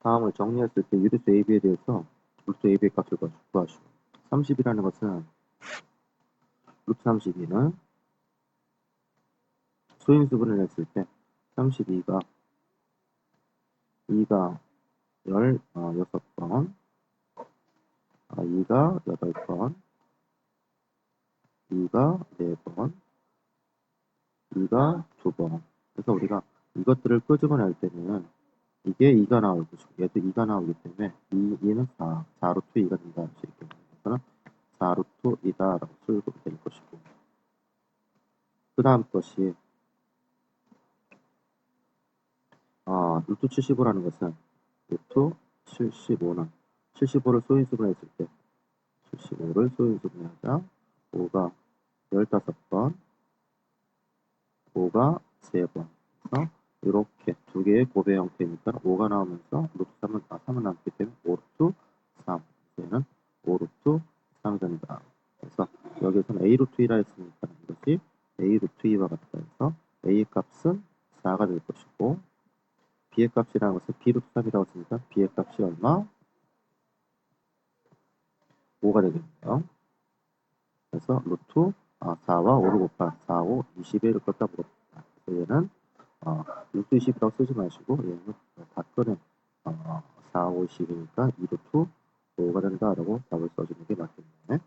다음을 정리했을 때 유리수 AB에 대해서 루트 AB의 값을 구- 구하시고 30이라는 것은 루트 32는 소인수분을 했을 때 32가 2가 16번 아, 2가 8번 2가 4번 2가 2번. 그래서 우리가 이것들을 끄집어낼 때는 이게 2가 나올 것이고 얘도 2가 나오기 때문에 2, 2는 4, 4 루트 2가 된다는 수 있겠네요. 그래서 4 루트 2다라고 쓰고 될 것이고 그 다음 것이 아, 루트 75라는 것은 루트 75는 75를 소인수분 했을 때 75를 소인수분 하자 5가 15번 5가 3번 그래서 이렇게 두 개의 곱의 형태니까 5가 나오면서 루트 3은, 아, 3은 남기 때문에 5 루트 3 얘는 5 루트 3이 된다. 그래서 여기서는 a 루트 2라 했으니까 이것이 a 루트 2와 같다 해서 a 값은 4가 될 것이고 b의 값이라는 것은 b 루트 3이라고 했으니까 b의 값이 얼마? 5가 되겠네요. 그래서 루트 아, 4와 5를 곱한 4, 5, 20을 껐다 물었다. 그래서 얘는 어, 루트 20이라고 쓰지 마시고 얘는 다 끄는 어, 4, 5, 20이니까 2루트 5가 된다라고 답을 써주는 게 맞겠네.